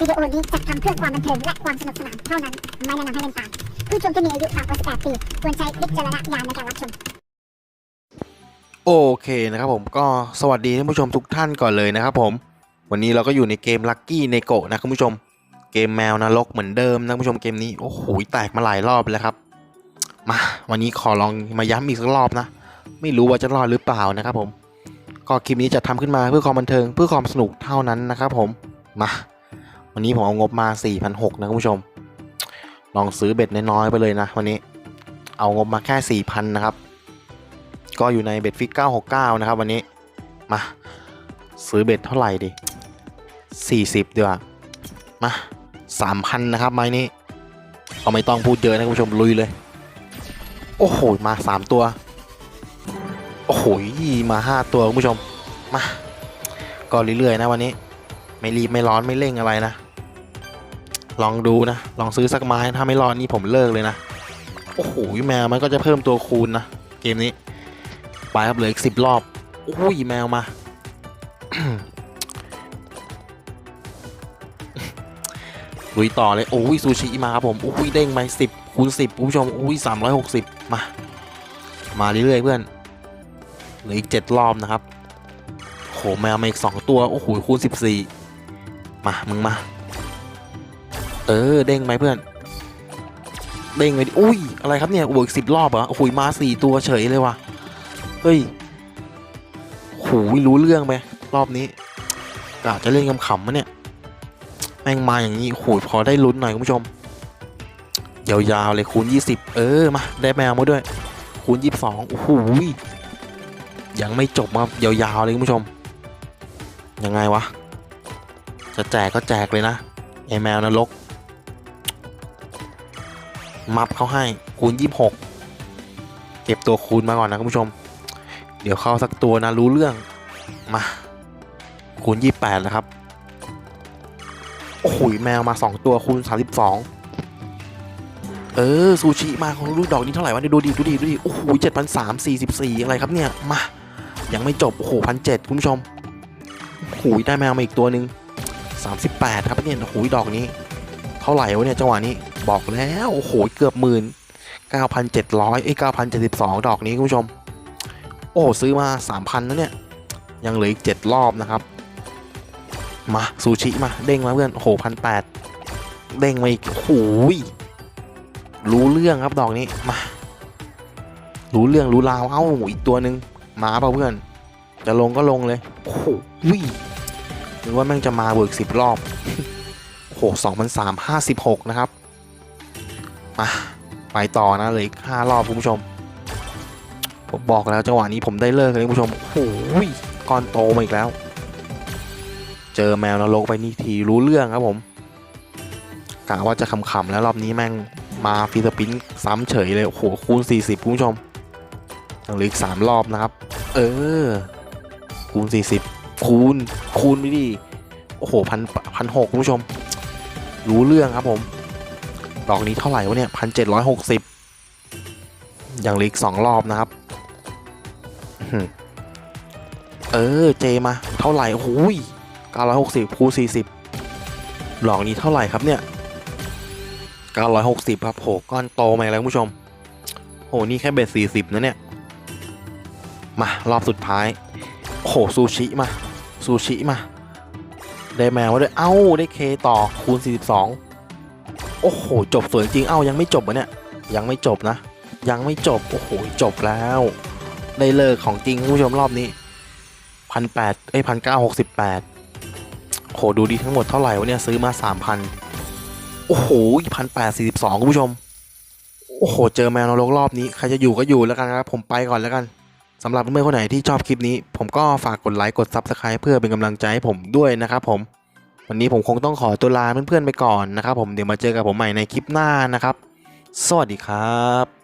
วิดีโอนี้จัดทำเพื่อความบันเทิงและความสนุกสนานเท่านั้น ไม่แนะนำให้เล่นตาม ผู้ชมที่มีอายุต่ำกว่า 18 ปี ควรใช้วิจารณญาณในการรับชม โอเคนะครับผมก็สวัสดีท่านผู้ชมทุกท่านก่อนเลยนะครับผม วันนี้เราก็อยู่ในเกมลั c กี้ในโกะนะคุณผู้ชม เกมแมวนรกเหมือนเดิมนะคุณผู้ชมเกมนี้โอ้โหแตกมาหลายรอบแล้วครับ มาวันนี้ขอลองมาย้ำอีกสักรอบนะ ไม่รู้ว่าจะรอดหรือเปล่านะครับผมก็คลิปนี้จะทำขึ้นมาเพื่อความบันเทิงเพื่อความสนุกเท่านั้นนะครับผมมา วันนี้ผมเอางบมา4,600นะคุณผู้ชม ลองซื้อเบ็ดน้อยๆไปเลยนะวันนี้ เอางบมาแค่4,000นะครับ ก็อยู่ในเบ็ดฟิก969 นะครับ วันนี้ มา ซื้อเบ็ดเท่าไหร่ดิ40ดีกว่า มา3,000นะครับไม้นี้ก็ไม่ต้องพูดเยอะนะคุณผู้ชมลุยเลย โอ้โห มา 3 ตัว โอ้โห มา 5 ตัวคุณผู้ชม มา ก็เรื่อยๆนะวันนี้ ไม่รีบไม่ร้อนไม่เร่งอะไรนะ ลองดูนะ ลองซื้อสักไม้ถ้าไม่รอนนี่ผมเลิกเลยนะ โอ้โหแมวมันก็จะเพิ่มตัวคูณนะ เกมนี้ ไปครับเหลืออีกสิบรอบอุ้ยแมวมา ลุยต่อเลยโอ้ยซูชิมาครับผมอุ้ยเด้งไปสิบคูณสิบผู้ชมอุ้ยสามร้อยหกสิบมา มาเรื่อยๆเพื่อนเหลืออีกเจ็ดรอบนะครับโหแมวมาอีกสองตัวโอ้โหคูณสิบสี่มา มึงมา เออ เด้งไหมเพื่อน เด้งไปอุ้ย อะไรครับเนี่ยโอ้ยสิบรอบเหรอโอ้โหมาสี่ตัวเฉยเลยว่ะ เฮ้ยโหรู้เรื่องไหมรอบนี้กะจะเล่นขำมะเนี่ย แม่งมาอย่างนี้โหพอได้ลุ้นหน่อยคุณผู้ชม ยาวๆเลยคูณ20เออ มา ได้แมวมาด้วย คูณ22โอ้โหยังไม่จบมายาวๆเลยคุณผู้ชม ยังไงวะ จะแจกก็แจกเลยนะไอแมวนรก มับเขาให้คูณ26 เก็บตัวคูณมาก่อนนะคุณผู้ชม เดี๋ยวเข้าสักตัวนะรู้เรื่องมาคูณ28แล้วครับโอ้โหแมวมา 2 ตัวคูณ32 เออซูชิมาของลูกดอกนี้เท่าไหร่วะเนี่ยดูดิดูดิดูดิโอ้โหเจ็ดพันสามสี่สิบสี่อะไรครับเนี่ยมายังไม่จบโอ้โหพันเจ็ดคุณผู้ชมโอ้โหได้แมวมาอีกตัวหนึ่งสามสิบแปดครับเนี่ยโอ้โหดอกนี้ ท่าไหร่วะเนี่ยจังหวะนี้บอกแล้วโอ้โหเกือบหมื่น9,700เอ้ย9,072 ดอกนี้คุณผู้ชม โอ้ซื้อมา 3,000นะเนี่ย ยังเหลืออีก 7 รอบนะครับ มาซูชิมา เด้งมาเพื่อน โอ้โหพันแปดเด้งมาอีกโอ้ยรู้เรื่องครับดอกนี้มา รู้เรื่องรู้ราว เอ้าอีกตัวหนึ่งมาเปล่าเพื่อน จะลงก็ลงเลยโอ้โหยนึกว่าแม่งจะมาเบิกสิบรอบ โหสองพันสามห้าสิบหกนะครับ มาไปต่อนะเลยห้ารอบคุณผู้ชม ผมบอกแล้วจังหวะนี้ผมได้เลิกเลยคุณผู้ชมโอ้โหก้อนโตมาอีกแล้ว เจอแมวนรกไปนี่ทีรู้เรื่องครับผมกะว่าจะขำๆแล้วรอบนี้แม่งมาฟิสปินซ้ำเฉยเลยโอ้โหคูณ 40คุณผู้ชมเหลืออีก3รอบนะครับ เออ คูณ 40 คูณคูณไม่ดี โอ้โหพันพันหกคุณผู้ชม รู้เรื่องครับผม ดอกนี้เท่าไหร่วะเนี่ยพันเจ็ดร้อยหกสิบอย่างเหลีกสองรอบนะครับ เออ เจมา เท่าไหร่โอ้โหเก้าร้อยหกสิบคูสี่สิบดอกนี้เท่าไหร่ครับเนี่ยเก้าร้อยหกสิบครับโหก้อนโตมาแล้วคุณผู้ชมโหนี่แค่เบ็ดสี่สิบนะเนี่ย มา รอบสุดท้ายโหซูชิมา ซูชิมา ได้แมวมาด้วย เอ้า ได้เคต่อคูณ 42 โอ้โห จบสวยจริง เอ้า ยังไม่จบวะเนี่ย ยังไม่จบนะ ยังไม่จบ โอ้โห จบแล้ว ได้เลิกของจริงคุณผู้ชมรอบนี้พันแปดเอ้ยพันเก้าหกสิบแปดโห ดูดีทั้งหมดเท่าไหร่วะเนี่ย ซื้อมาสามพันโอ้โหพันแปดสี่สิบสองคุณผู้ชม โอ้โห เจอแมวนรกรอบนี้ ใครจะอยู่ก็อยู่แล้วกันครับผมไปก่อนแล้วกันสำหรับเพื่อนๆคนไหนที่ชอบคลิปนี้ ผมก็ฝากกดไลค์ กด Subscribe เพื่อเป็นกำลังใจให้ผมด้วยนะครับผม วันนี้ผมคงต้องขอตัวลาเพื่อนๆไปก่อนนะครับผมเดี๋ยวมาเจอกับผมใหม่ในคลิปหน้านะครับ สวัสดีครับ